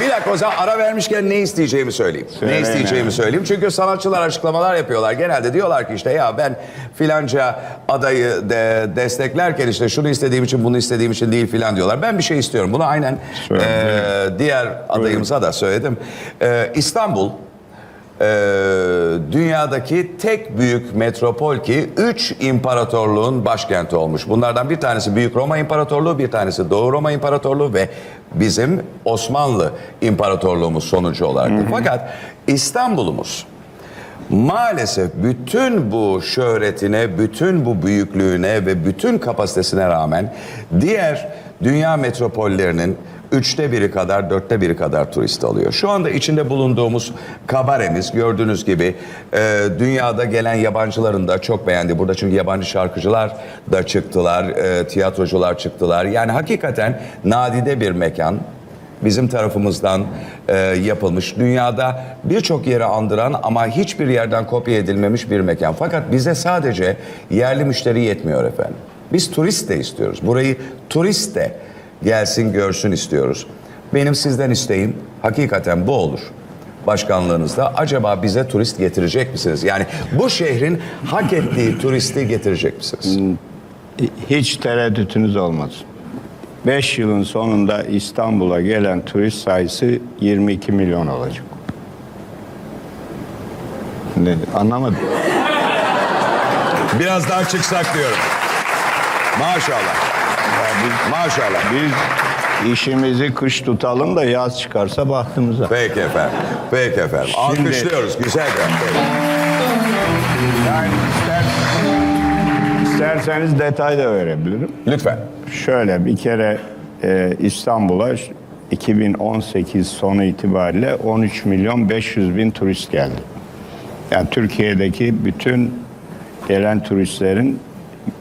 bir dakika o zaman ara vermişken ne isteyeceğimi söyleyeyim. Söyleyin ne isteyeceğimi abi. söyleyeyim. Çünkü sanatçılar açıklamalar yapıyorlar. Genelde diyorlar ki işte ya ben filanca adayı de desteklerken işte şunu istediğim için bunu istediğim için değil filan diyorlar. Ben bir şey istiyorum. Bunu aynen e, diğer adayımıza da söyledim. E, İstanbul e, dünyadaki tek büyük metropol ki üç imparatorluğun başkenti olmuş. Bunlardan bir tanesi Büyük Roma İmparatorluğu, bir tanesi Doğu Roma İmparatorluğu ve bizim Osmanlı İmparatorluğumuz sonucu olarak. Fakat İstanbul'umuz maalesef bütün bu şöhretine, bütün bu büyüklüğüne ve bütün kapasitesine rağmen diğer dünya metropollerinin üçte biri kadar, dörtte biri kadar turist alıyor. Şu anda içinde bulunduğumuz kabaremiz gördüğünüz gibi e, dünyada gelen yabancıların da çok beğendi. Burada çünkü yabancı şarkıcılar da çıktılar, e, tiyatrocular çıktılar. Yani hakikaten nadide bir mekan bizim tarafımızdan e, yapılmış. Dünyada birçok yeri andıran ama hiçbir yerden kopya edilmemiş bir mekan. Fakat bize sadece yerli müşteri yetmiyor efendim. Biz turist de istiyoruz. Burayı turist de gelsin görsün istiyoruz. Benim sizden isteğim hakikaten bu olur. Başkanlığınızda acaba bize turist getirecek misiniz? Yani bu şehrin hak ettiği turisti getirecek misiniz? Hiç tereddütünüz olmasın. 5 yılın sonunda İstanbul'a gelen turist sayısı 22 milyon olacak. Ne, anlamadım. Biraz daha çıksak diyorum. Maşallah. Maşallah. Biz işimizi kış tutalım da yaz çıkarsa bahtımıza. Peki efendim. Peki efendim. Şimdi- Alkışlıyoruz. Güzel. Yani ister, isterseniz detay da verebilirim. Lütfen. Şöyle bir kere e, İstanbul'a 2018 sonu itibariyle 13 milyon 500 bin turist geldi. Yani Türkiye'deki bütün gelen turistlerin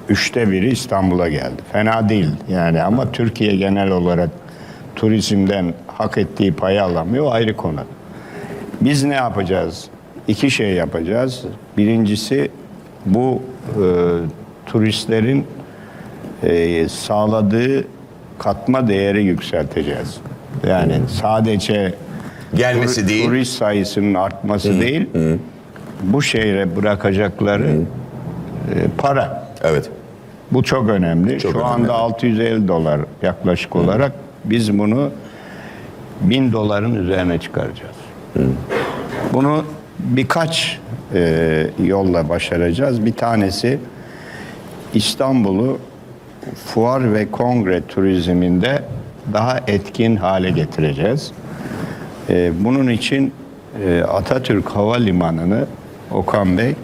üçte biri İstanbul'a geldi. Fena değil yani ama Türkiye genel olarak turizmden hak ettiği payı alamıyor ayrı konu. Biz ne yapacağız? İki şey yapacağız. Birincisi bu e, turistlerin e, sağladığı katma değeri yükselteceğiz. Yani sadece Gelmesi tur- değil. turist sayısının artması değil, bu şehre bırakacakları e, para. Evet. Bu çok önemli. Çok Şu önemli. anda 650 dolar yaklaşık olarak biz bunu 1000 doların üzerine çıkaracağız. Bunu birkaç e, yolla başaracağız. Bir tanesi İstanbul'u fuar ve kongre turizminde daha etkin hale getireceğiz. E, bunun için e, Atatürk Havalimanı'nı Okan Bey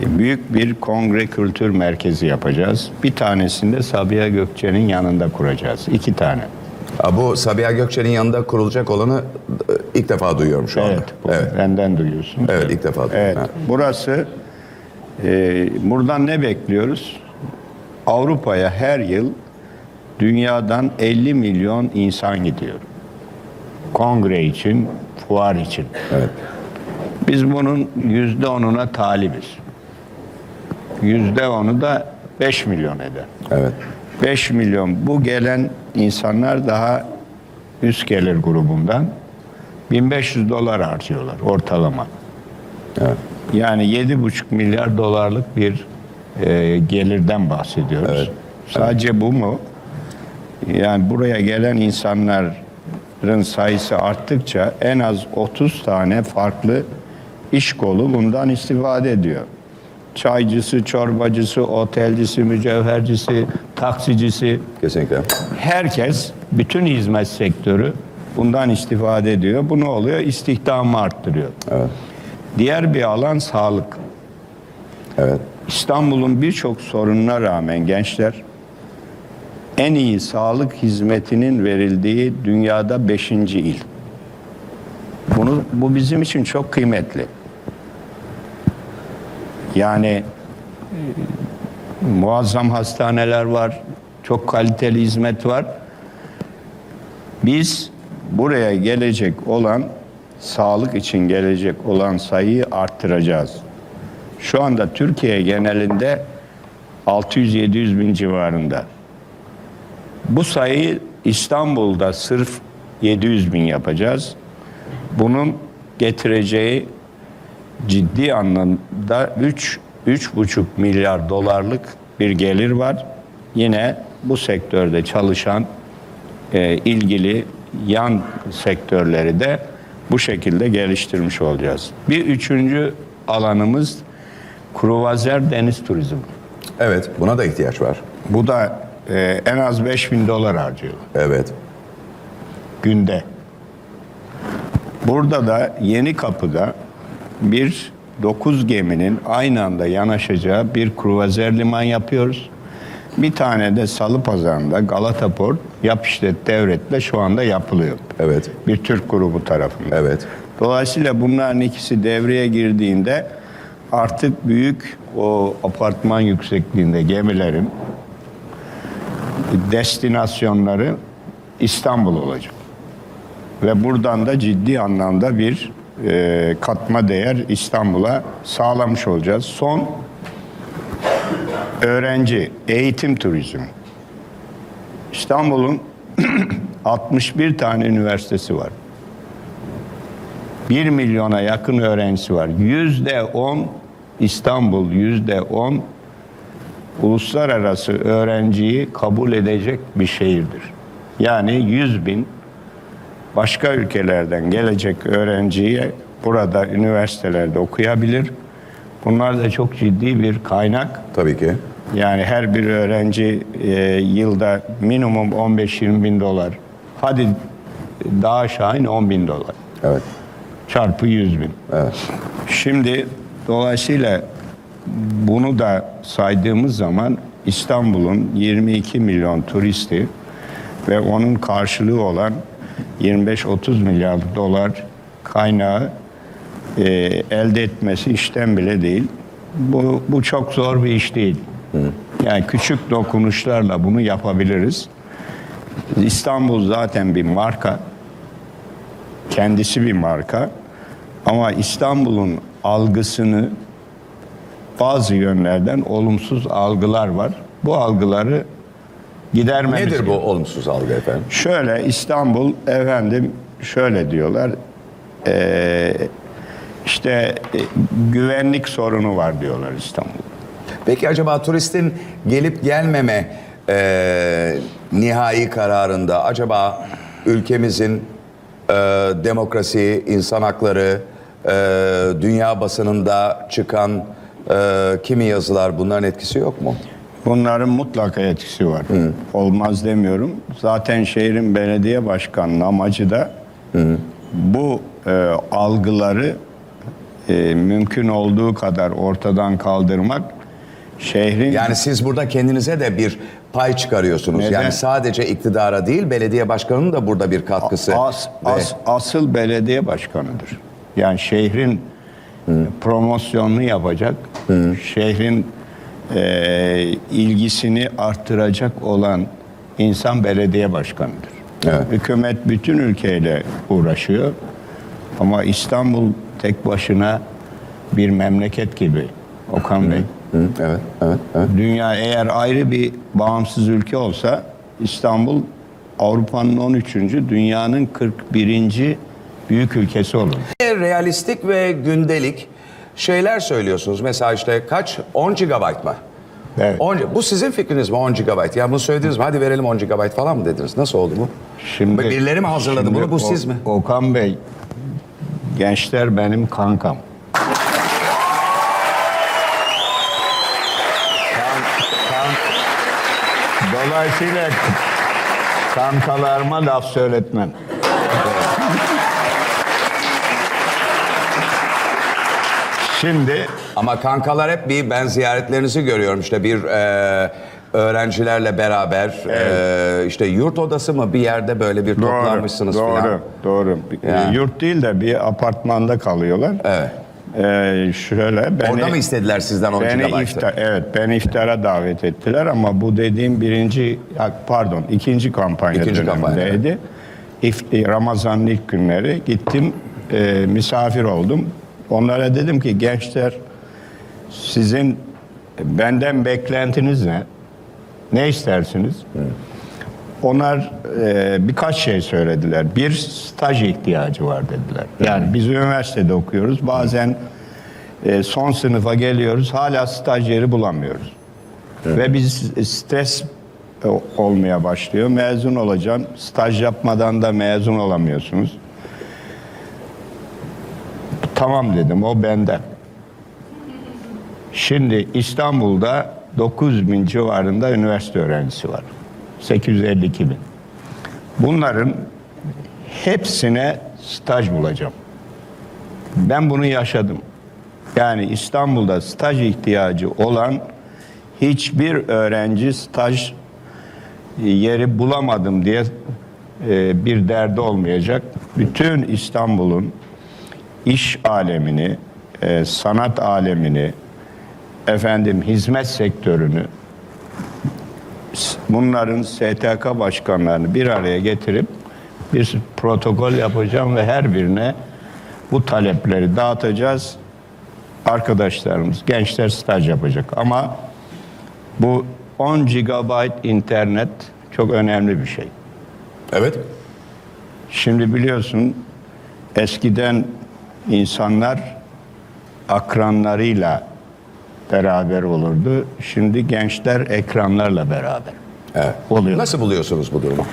büyük bir kongre kültür merkezi yapacağız. Bir tanesini de Sabiha Gökçen'in yanında kuracağız. İki tane. Ha, Bu Sabiha Gökçen'in yanında kurulacak olanı e, ilk defa duyuyorum şu anda. Evet, bu Evet. benden duyuyorsun. Evet, ilk defa duydum. Evet, Ha. burası e, buradan ne bekliyoruz? Avrupa'ya her yıl dünyadan 50 milyon insan gidiyor. Kongre için, fuar için. Evet. Biz bunun yüzde onuna talibiz. Yüzde onu da 5 milyon eder. Evet. 5 milyon bu gelen insanlar daha üst gelir grubundan 1500 dolar harcıyorlar ortalama. Evet. Yani 7,5 milyar dolarlık bir e, gelirden bahsediyoruz. Evet. Sadece bu mu? Yani buraya gelen insanların sayısı arttıkça en az 30 tane farklı iş kolu bundan istifade ediyor. Çaycısı, çorbacısı, otelcisi, mücevhercisi, taksicisi, Kesinlikle. herkes, bütün hizmet sektörü bundan istifade ediyor. Bu ne oluyor? İstihdamı arttırıyor. Evet. Diğer bir alan sağlık. Evet. İstanbul'un birçok sorununa rağmen gençler en iyi sağlık hizmetinin verildiği dünyada beşinci il. Bunu, bu bizim için çok kıymetli. Yani e, muazzam hastaneler var, çok kaliteli hizmet var. Biz buraya gelecek olan, sağlık için gelecek olan sayıyı arttıracağız. Şu anda Türkiye genelinde 600-700 bin civarında. Bu sayı İstanbul'da sırf 700 bin yapacağız. Bunun getireceği ciddi anlamda 3 3,5 milyar dolarlık bir gelir var. Yine bu sektörde çalışan e, ilgili yan sektörleri de bu şekilde geliştirmiş olacağız. Bir üçüncü alanımız kruvazer deniz turizmi. Evet, buna da ihtiyaç var. Bu da e, en az 5 bin dolar harcıyor Evet. günde. Burada da Yeni Kapı'da bir 9 geminin aynı anda yanaşacağı bir kruvazer liman yapıyoruz. Bir tane de Salı Pazarı'nda Galata Port yap işlet devretle şu anda yapılıyor. Evet. Bir Türk grubu tarafından. Evet. Dolayısıyla bunların ikisi devreye girdiğinde artık büyük o apartman yüksekliğinde gemilerin destinasyonları İstanbul olacak. Ve buradan da ciddi anlamda bir e, katma değer İstanbul'a sağlamış olacağız. Son öğrenci, eğitim turizmi. İstanbul'un 61 tane üniversitesi var. 1 milyona yakın öğrencisi var. Yüzde 10 İstanbul yüzde 10 uluslararası öğrenciyi kabul edecek bir şehirdir. Yani 100 bin başka ülkelerden gelecek öğrenciye burada üniversitelerde okuyabilir. Bunlar da çok ciddi bir kaynak. Tabii ki. Yani her bir öğrenci e, yılda minimum 15-20 bin dolar. Hadi daha aşağı in 10 bin dolar. Evet. Çarpı 100 bin. Evet. Şimdi dolayısıyla bunu da saydığımız zaman İstanbul'un 22 milyon turisti ve onun karşılığı olan 25-30 milyar dolar kaynağı e, elde etmesi işten bile değil. Bu, bu çok zor bir iş değil. Yani küçük dokunuşlarla bunu yapabiliriz. İstanbul zaten bir marka kendisi bir marka ama İstanbul'un algısını bazı yönlerden olumsuz algılar var. Bu algıları gidermemiz Nedir bu olumsuz algı efendim? Şöyle İstanbul efendim şöyle diyorlar. eee, işte e, güvenlik sorunu var diyorlar İstanbul. Peki acaba turistin gelip gelmeme e, nihai kararında acaba ülkemizin e, demokrasi, insan hakları, e, dünya basınında çıkan e, kimi yazılar bunların etkisi yok mu? Bunların mutlaka etkisi var. Olmaz demiyorum. Zaten şehrin belediye başkanının amacı da bu e, algıları e, mümkün olduğu kadar ortadan kaldırmak. Şehrin Yani siz burada kendinize de bir pay çıkarıyorsunuz. Neden? Yani sadece iktidara değil belediye başkanının da burada bir katkısı. as, ve- as- asıl belediye başkanıdır. Yani şehrin promosyonunu yapacak, şehrin e, ilgisini arttıracak olan insan belediye başkanıdır. Evet. Hükümet bütün ülkeyle uğraşıyor ama İstanbul tek başına bir memleket gibi Okan Bey. Hı, evet, evet, evet. Dünya eğer ayrı bir bağımsız ülke olsa İstanbul Avrupa'nın 13. dünyanın 41. büyük ülkesi olur. Realistik ve gündelik şeyler söylüyorsunuz. Mesela işte kaç? 10 GB mı? Evet. 10 bu sizin fikriniz mi 10 GB? Ya bunu söylediniz mi? Hadi verelim 10 GB falan mı dediniz? Nasıl oldu bu? Birileri mi hazırladı şimdi bunu? Bu O- siz mi? Okan Bey, gençler benim kankam. Kan- kan- Dolayısıyla kankalarıma laf söyletmem. Şimdi Ama kankalar hep bir ben ziyaretlerinizi görüyorum işte bir e, öğrencilerle beraber e, işte yurt odası mı bir yerde böyle bir toplanmışsınız doğru, falan. Doğru, doğru. Ya. Yurt değil de bir apartmanda kalıyorlar. Evet. Ee, şöyle beni, Orada mı istediler sizden 10 beni iftar, evet beni iftara davet ettiler ama bu dediğim birinci pardon ikinci kampanya İkinci kampanya, dönemindeydi. İft- Ramazan'ın ilk günleri gittim e, misafir oldum. Onlara dedim ki gençler sizin benden beklentiniz ne? Ne istersiniz? Onlar e, birkaç şey söylediler. Bir, staj ihtiyacı var dediler. Yani biz üniversitede okuyoruz. Bazen e, son sınıfa geliyoruz. Hala staj yeri bulamıyoruz. Ve biz stres e, olmaya başlıyor. Mezun olacağım. Staj yapmadan da mezun olamıyorsunuz. Tamam dedim o benden. Şimdi İstanbul'da 9 bin civarında üniversite öğrencisi var. 852 bin. Bunların hepsine staj bulacağım. Ben bunu yaşadım. Yani İstanbul'da staj ihtiyacı olan hiçbir öğrenci staj yeri bulamadım diye e, bir derdi olmayacak. Bütün İstanbul'un iş alemini, e, sanat alemini, efendim hizmet sektörünü bunların STK başkanlarını bir araya getirip bir protokol yapacağım ve her birine bu talepleri dağıtacağız. Arkadaşlarımız, gençler staj yapacak ama bu 10 GB internet çok önemli bir şey. Evet. Şimdi biliyorsun eskiden insanlar akranlarıyla beraber olurdu. Şimdi gençler ekranlarla beraber Evet. oluyor. Nasıl buluyorsunuz bu durumu?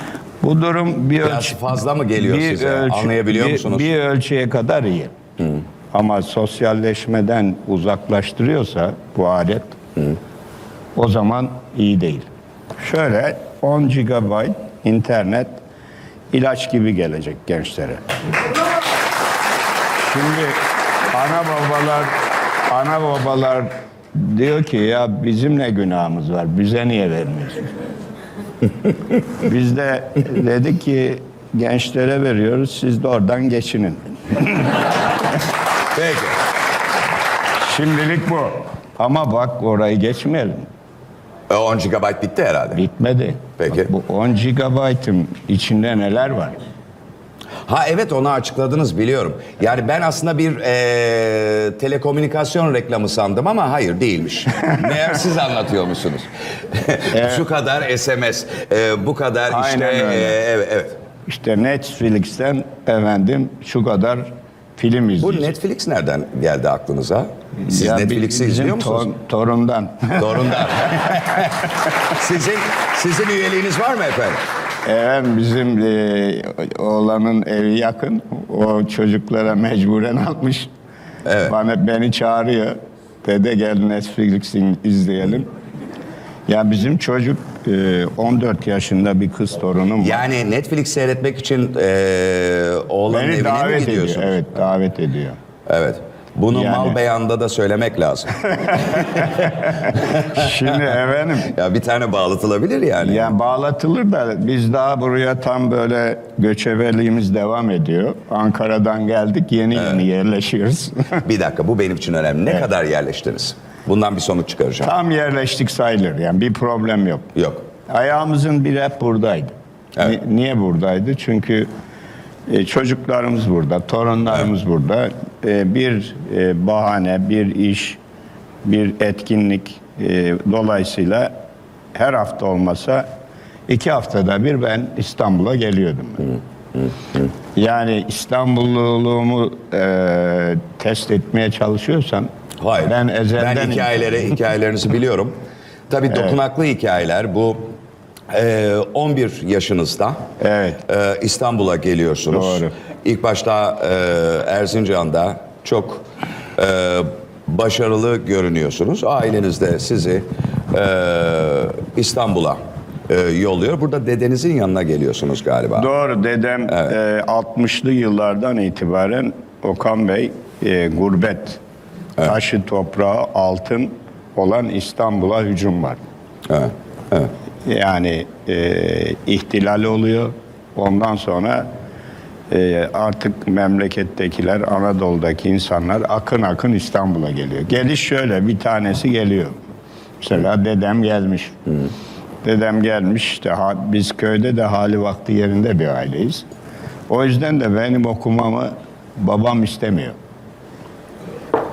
Bu durum bir Biraz ölçü- fazla mı geliyor size? Anlayabiliyor bir- musunuz? Bir ölçüye kadar iyi. Ama sosyalleşmeden uzaklaştırıyorsa bu alet o zaman iyi değil. Şöyle 10 GB internet ilaç gibi gelecek gençlere. Şimdi ana babalar ana babalar diyor ki ya bizim ne günahımız var? Bize niye vermiyorsunuz? Biz de dedik ki gençlere veriyoruz siz de oradan geçinin. Peki. Şimdilik bu. Ama bak orayı geçmeyelim. E, 10 GB bitti herhalde. Bitmedi. Peki. Bak, bu 10 GB'ın içinde neler var? Ha evet onu açıkladınız biliyorum. Yani ben aslında bir e, telekomünikasyon reklamı sandım ama hayır değilmiş. Meğer siz anlatıyormuşsunuz. Şu kadar SMS, e, bu kadar işte Aynen öyle. e, evet evet. İşte Netflix'ten efendim şu kadar film Bu. Netflix nereden geldi aklınıza? Siz Ya Netflix'i bizim izliyor musunuz? to- torundan. Doğrudan. sizin sizin üyeliğiniz var mı efendim? Evet bizim e, oğlanın evi yakın. O çocuklara mecburen almış. Evet. Bana beni çağırıyor. Dede gel Netflix'i izleyelim. Ya bizim çocuk e, 14 yaşında bir kız torunum var. Yani Netflix seyretmek için e, oğlanın Beni evine mi davet ediyor. gidiyorsunuz? Evet davet ediyor. Evet. Bunu Yani- mal beyanda da söylemek lazım. Şimdi efendim ya bir tane bağlatılabilir yani. yani bağlatılır da biz daha buraya tam böyle göçebeliğimiz devam ediyor. Ankara'dan geldik yeni yeni yerleşiyoruz. Bir dakika bu benim için önemli. Ne kadar yerleştiniz? Bundan bir sonuç çıkaracağım. tam yerleştik sayılır yani bir problem yok. Yok. Ayağımızın biri hep buradaydı. Evet. Ni- niye buradaydı? Çünkü e, çocuklarımız burada, torunlarımız burada. E, bir e, bahane, bir iş, bir etkinlik e, dolayısıyla her hafta olmasa iki haftada bir ben İstanbul'a geliyordum. Yani İstanbulluluğumu e, test etmeye çalışıyorsan Hayır. ben ezelden ben hikayeleri, hikayelerinizi biliyorum. Tabii dokunaklı hikayeler bu e, 11 yaşınızda Evet. e, İstanbul'a geliyorsunuz. Doğru. İlk başta e, Erzincan'da çok e, başarılı görünüyorsunuz. Aileniz de sizi e, İstanbul'a e, yolluyor. Burada dedenizin yanına geliyorsunuz galiba. Doğru dedem e, 60'lı yıllardan itibaren Okan Bey e, gurbet taşı toprağı altın olan İstanbul'a hücum var. Evet. Evet. Yani e, ihtilal oluyor. Ondan sonra e, artık memlekettekiler, Anadolu'daki insanlar akın akın İstanbul'a geliyor. Geliş şöyle, bir tanesi geliyor. Mesela dedem gelmiş. Dedem gelmiş, işte ha- biz köyde de hali vakti yerinde bir aileyiz. O yüzden de benim okumamı babam istemiyor.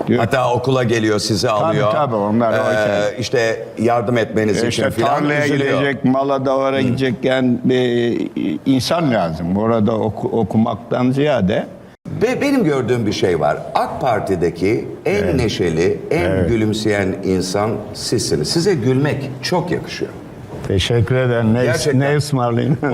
Diyor- Hatta okula geliyor, sizi alıyor. tabii, onlar Ee, işte yardım etmeniz için İşte filan tarlaya üzülüyor. gidecek, mala davara gidecekken bir insan lazım. Orada oku- okumaktan ziyade Ve benim gördüğüm bir şey var. AK Parti'deki en neşeli, en gülümseyen insan sizsiniz. Size gülmek çok yakışıyor. teşekkür ederim. Ne, Gerçekten. ne ısmarlayayım?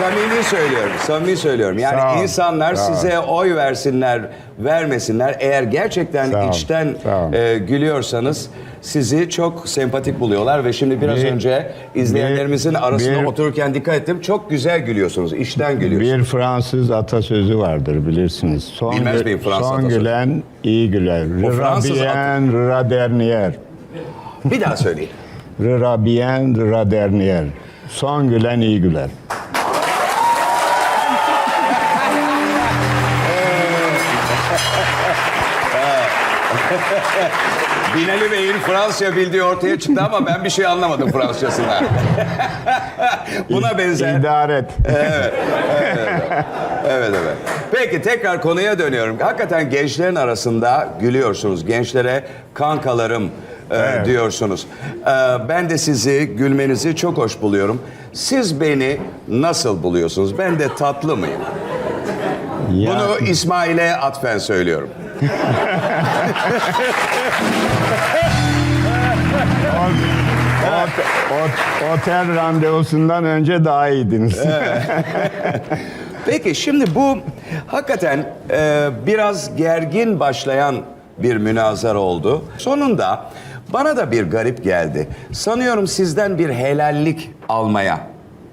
Samimi söylüyorum, samimi söylüyorum. Yani Sağ ol, insanlar sağ ol. size oy versinler, vermesinler. Eğer gerçekten Sağ ol, içten sağ ol. e, gülüyorsanız sizi çok sempatik buluyorlar ve şimdi biraz Bir- önce izleyenlerimizin arasında bir- otururken dikkat ettim. Çok güzel gülüyorsunuz, içten gülüyorsunuz. Bir Fransız atasözü vardır bilirsiniz. Son, Bilmez miyim Fransız son atasözü? gülen iyi güler. O Rıra Fransız bien, rıra dernier. Bir daha söyleyin. Rıra bien, rıra dernier. Son gülen iyi güler. Binali Bey'in Fransızca bildiği ortaya çıktı ama ben bir şey anlamadım Fransızcasından. Buna benzer. İdare et. Evet evet. Peki tekrar konuya dönüyorum. Hakikaten gençlerin arasında gülüyorsunuz. Gençlere kankalarım e, Evet. diyorsunuz. E, ben de sizi gülmenizi çok hoş buluyorum. Siz beni nasıl buluyorsunuz? Ben de tatlı mıyım? Ya- Bunu İsmail'e atfen söylüyorum. Ot- ot- otel randevusundan önce daha iyiydiniz. Peki şimdi bu hakikaten e, biraz gergin başlayan bir münazara oldu. Sonunda bana da bir garip geldi. Sanıyorum sizden bir helallik almaya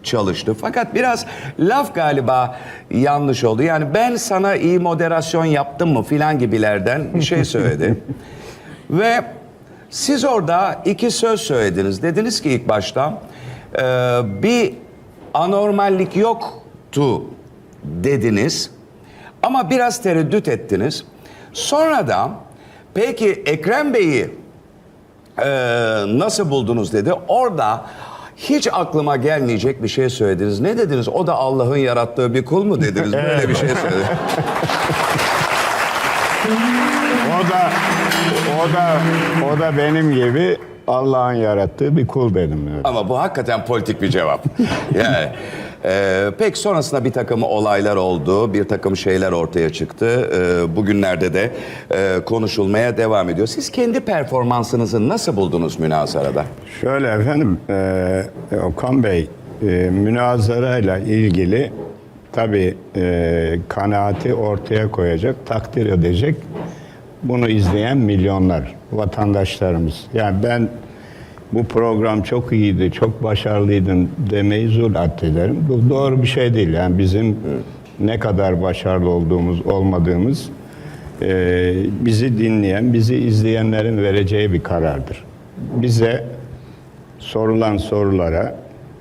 çalıştı. Fakat biraz laf galiba yanlış oldu. Yani ben sana iyi moderasyon yaptım mı filan gibilerden bir şey söyledi. Ve siz orada iki söz söylediniz. Dediniz ki ilk başta e, bir anormallik yoktu dediniz. Ama biraz tereddüt ettiniz. Sonra da peki Ekrem Bey'i e, nasıl buldunuz dedi. Orada hiç aklıma gelmeyecek bir şey söylediniz. Ne dediniz? O da Allah'ın yarattığı bir kul mu dediniz? Böyle bir şey söylediniz. o da o da o da benim gibi Allah'ın yarattığı bir kul benim. öyle. Ama bu hakikaten politik bir cevap. Yani e, pek sonrasında bir takım olaylar oldu, bir takım şeyler ortaya çıktı. E, bugünlerde de e, konuşulmaya devam ediyor. Siz kendi performansınızı nasıl buldunuz münazarada? Şöyle efendim, e, Okan Bey, e, münazarayla ilgili tabii e, kanaati ortaya koyacak, takdir edecek. Bunu izleyen milyonlar, vatandaşlarımız. Yani ben bu program çok iyiydi, çok başarılıydın demeyi zul addederim. Bu doğru bir şey değil. Yani bizim ne kadar başarılı olduğumuz, olmadığımız e, bizi dinleyen, bizi izleyenlerin vereceği bir karardır. Bize sorulan sorulara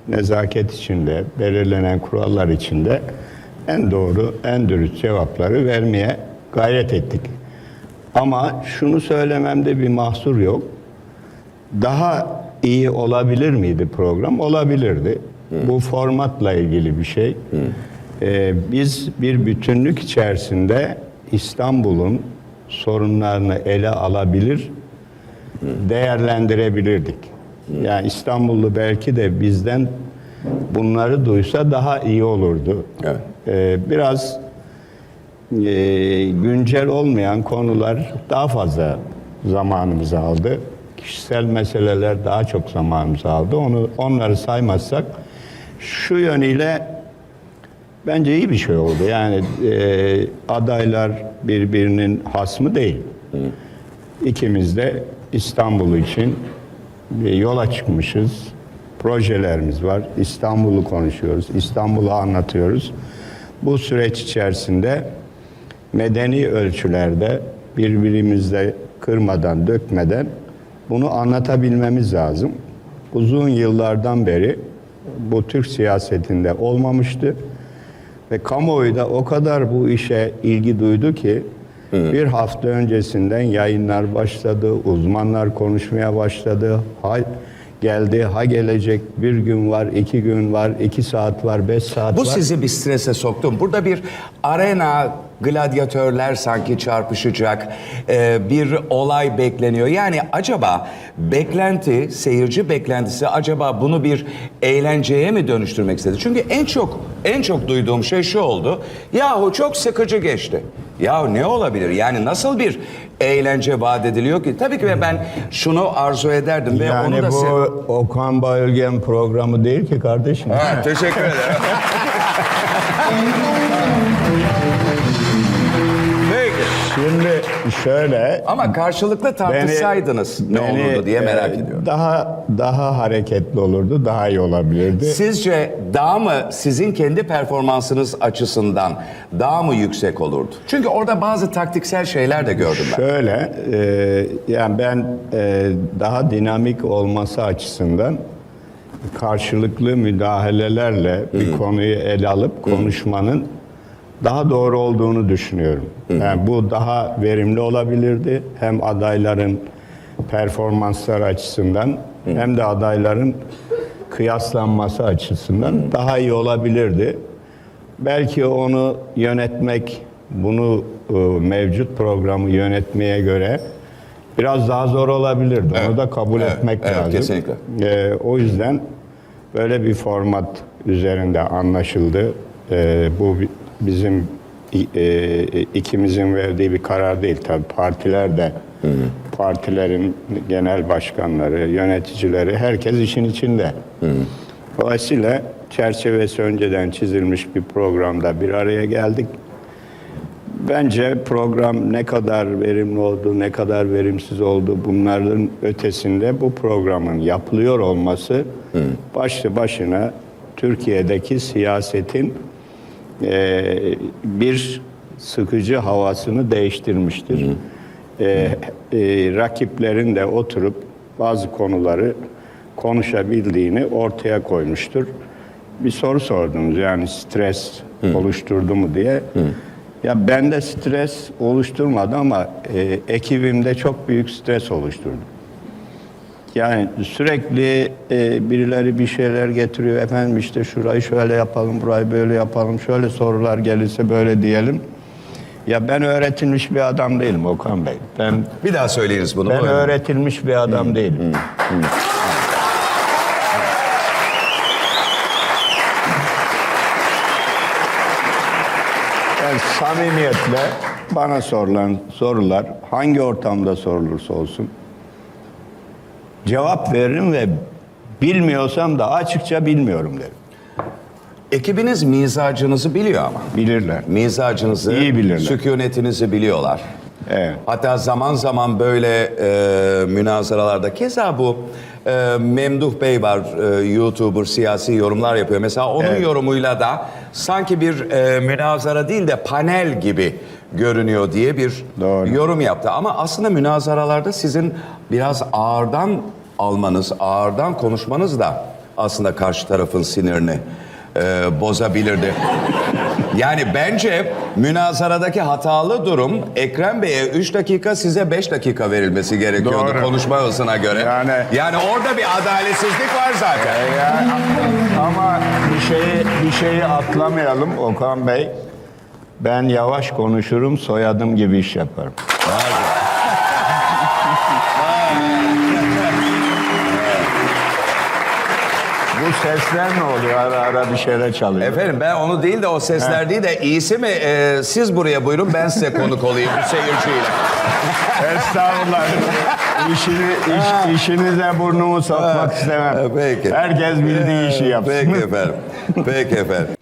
nezaket içinde, belirlenen kurallar içinde en doğru, en dürüst cevapları vermeye gayret ettik. Ama şunu söylememde bir mahsur yok. Daha iyi olabilir miydi program? Olabilirdi. Bu formatla ilgili bir şey. Ee, biz bir bütünlük içerisinde İstanbul'un sorunlarını ele alabilir, değerlendirebilirdik. Yani İstanbullu belki de bizden bunları duysa daha iyi olurdu. Evet. Ee, biraz e, güncel olmayan konular daha fazla zamanımızı aldı. Kişisel meseleler daha çok zamanımızı aldı. Onu onları saymazsak şu yönüyle bence iyi bir şey oldu. Yani e, adaylar birbirinin hasmı değil. İkimiz de İstanbul için yola çıkmışız. Projelerimiz var. İstanbul'u konuşuyoruz. İstanbul'u anlatıyoruz. Bu süreç içerisinde medeni ölçülerde birbirimizle kırmadan, dökmeden bunu anlatabilmemiz lazım. Uzun yıllardan beri bu Türk siyasetinde olmamıştı. Ve kamuoyu da o kadar bu işe ilgi duydu ki bir hafta öncesinden yayınlar başladı, uzmanlar konuşmaya başladı. Hal- geldi, ha gelecek, bir gün var, iki gün var, iki saat var, beş saat Bu var. sizi bir strese soktu mu? Burada bir arena gladyatörler sanki çarpışacak e, bir olay bekleniyor. Yani acaba beklenti, seyirci beklentisi acaba bunu bir eğlenceye mi dönüştürmek istedi? Çünkü en çok en çok duyduğum şey şu oldu. Yahu çok sıkıcı geçti. Ya ne olabilir? Yani nasıl bir eğlence vaat ediliyor ki? Tabii ki ben şunu arzu ederdim ve yani onu da bu se- Okan Bayülgen programı değil ki kardeşim. Ha, teşekkür ederim. Şimdi şöyle Ama karşılıklı tartışsaydınız ne beni, olurdu diye merak e, ediyorum. Daha daha hareketli olurdu, daha iyi olabilirdi. Sizce daha mı sizin kendi performansınız açısından daha mı yüksek olurdu? Çünkü orada bazı taktiksel şeyler de gördüm ben. Şöyle, e, yani ben e, daha dinamik olması açısından karşılıklı müdahalelerle bir konuyu ele alıp konuşmanın daha doğru olduğunu düşünüyorum. Yani bu daha verimli olabilirdi. Hem adayların performansları açısından hem de adayların kıyaslanması açısından daha iyi olabilirdi. Belki onu yönetmek, bunu e, mevcut programı yönetmeye göre biraz daha zor olabilirdi. Onu da kabul evet, etmek evet, lazım. kesinlikle. E, o yüzden böyle bir format üzerinde anlaşıldı. E, bu bizim i- e, ikimizin verdiği bir karar değil tabii. Partiler de, partilerin genel başkanları, yöneticileri, herkes işin içinde. Dolayısıyla çerçevesi önceden çizilmiş bir programda bir araya geldik. Bence program ne kadar verimli oldu, ne kadar verimsiz oldu bunların ötesinde bu programın yapılıyor olması başlı başına Türkiye'deki siyasetin eee, bir sıkıcı havasını değiştirmiştir. Eee, eee, rakiplerin de oturup bazı konuları konuşabildiğini ortaya koymuştur. Bir soru sordunuz yani stres oluşturdu mu diye. Ya bende stres oluşturmadı ama e, ekibimde çok büyük stres oluşturdu. Yani sürekli e, birileri bir şeyler getiriyor. Efendim işte şurayı şöyle yapalım, burayı böyle yapalım. Şöyle sorular gelirse böyle diyelim. Ya ben öğretilmiş bir adam değilim Okan Bey. Ben Bir daha söyleyiniz bunu. ben buyurun. öğretilmiş bir adam değilim. Ben samimiyetle bana sorulan sorular hangi ortamda sorulursa olsun cevap veririm ve bilmiyorsam da açıkça bilmiyorum derim. Ekibiniz mizacınızı biliyor ama. Bilirler. Mizacınızı, İyi bilirler. sükunetinizi biliyorlar. Evet. Hatta zaman zaman böyle e, münazaralarda keza bu e, Memduh Bey var e, YouTuber siyasi yorumlar yapıyor. Mesela onun Evet. yorumuyla da sanki bir e, münazara değil de panel gibi görünüyor diye bir Doğru. yorum yaptı. Ama aslında münazaralarda sizin biraz ağırdan almanız, ağırdan konuşmanız da aslında karşı tarafın sinirini e, bozabilirdi. Yani bence münazaradaki hatalı durum Ekrem Bey'e 3 dakika size 5 dakika verilmesi gerekiyordu Doğru. konuşma hızına göre. Yani- yani orada bir adaletsizlik var zaten. Ya, ama bir şeyi bir şeyi atlamayalım Okan Bey. Ben yavaş konuşurum, soyadım gibi iş yaparım. Bu sesler ne oluyor? Ara ara bir şeyler çalıyor. Efendim ben onu değil de o sesler değil de iyisi mi e, siz buraya buyurun ben size konuk olayım bu seyirciyle. Estağfurullah. İşini, iş, işinize burnumu sokmak istemem. Peki. Herkes bildiği işi yapsın. Peki efendim. Peki efendim.